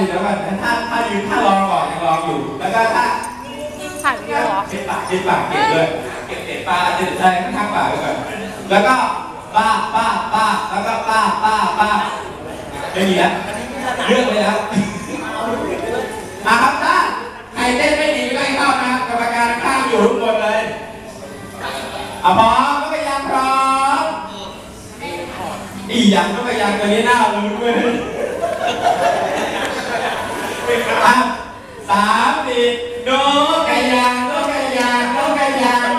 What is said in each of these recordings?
ดีแล้วกันถ้าถ้ายืนถ้าลองก่อนยังลองอยู่ แล้วก็ถ้าผ่านเยอะเหรอเช็ดปากเช็ดปากเก็บเลย ปลาเด็ดใจข้างๆปากไปก่อนแล้วก็ป้าป้าป้าแล้วก็ป้าป้าป้าไม่มีแล้วเลือกเลยแล้วมาครับท่านใครเต้นไม่ดีไม่ต้เข้านะกรรมการข้างอยู่ทุกคนเลยอะพร้อมก็ไปยังพร้อมอีหยังก็ไปยังตัวนี้หน้าลุ้นเลยอะสามสี่โนกกะยางโนกกะยางโนกกะยาง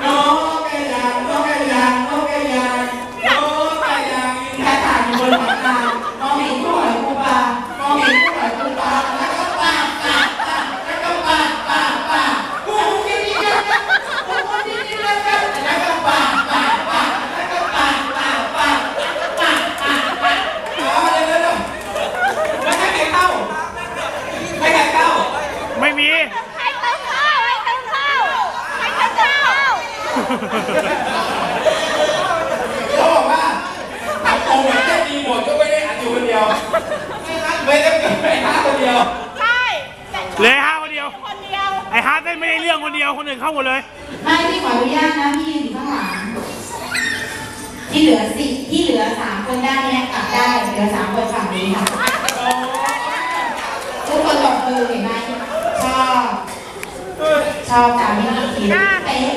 โนกกะยางโนกกะยางโนกกะยางโนกกะยางยืนแค่ถ่ายอยู่บนหลังคามองเห็นผู้หอยผู้ปลามองเห็นผู้หอยผู้ปลาแล้วก็ปาปาปาแล้วก็ปาปาปาผู้ที่นี่เดียวกันผู้ที่นี่เดียวกันแล้วก็ปาปาปาแล้วก็ปาปาปาปาปาปาเอาเร็วเร็วไม่ให้ใครเข้าไม่ให้ใครเข้า ไม่มี ให้เติมข้าวให้เติมข้าวให้เติมข้าว เขาบอกว่าทำโปรเหมือนจะดีหมดก็ไม่ได้อัดอยู่คนเดียว ไม่ได้เกิดไปห้าคนเดียว ใช่แต่เหลยห้าคนเดียว คนเดียว ไอ้ฮาร์ดเต้นไม่ได้เรื่องคนเดียว คนอื่นเข้าหมดเลย ไม่พี่ขออนุญาตนะพี่ยืนอยู่ข้างหลังที่เหลือสิที่เหลือสามคนด้านเนี้ยกลับได้เหลือสามคนฝั่งนี้ค่ะทุกคนตบมือเห็นไหมชอบชอบตามไม่มีทีเป๊ะ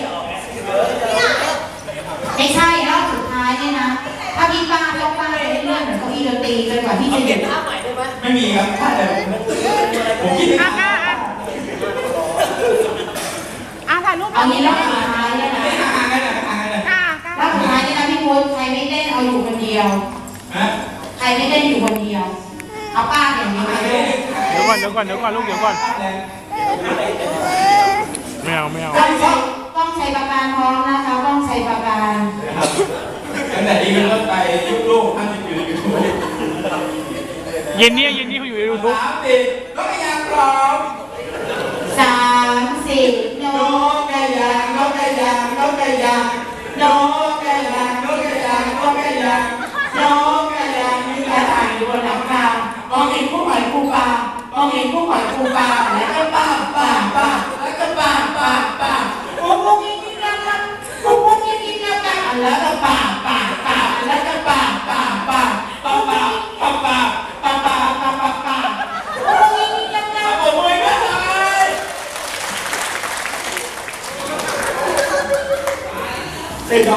ไม่ใช่รอบสุดท้ายเนี่ยนะถ้าพี่ป้าต้องป้าไปเรื่อยๆเหมือนเก้าอี้ดนตรีจนกว่าพี่จะหยุดไม่มีครับถ้าแต่ผมผมคิดถึงอะอะอะอะถ่ายรูปเอางี้รอบสุดท้ายเนี่ยนะห่างกันหน่อยห่างกันหน่อยอะรอบสุดท้ายเนี่ยนะพี่พุทธใครไม่เต้นเอาอยู่คนเดียวฮะใครไม่เต้นอยู่คนเดียวเอาป้าอย่างนี้ไปด้วยเดี๋ยวก่อนเดี๋ยวก่อนเดี๋ยวก่อนลูกเดี๋ยวก่อนไม่เอาไม่เอาต้องใช้ต้องใช้ประการพร้อมนะ คะต้องใช้ประการตั้งแต่นี้เป็นต้นไปยุคลูกท่านจะอยู่ในยูทูบเย็นนี้เย็นนี้เขาอยู่ในยูทูบสามสี่นกกระยางพร้อมสามสี่โนนกกระยางนกกระยางนกกระยางนกกระยางนกกระยางนกกระยางนกกระยางยืนกระถ่ายอยู่บนหลังคามองเห็นผู้หอยผู้ปลามองเห็นผู้หอยผู้ปลาแล้วก็ป้า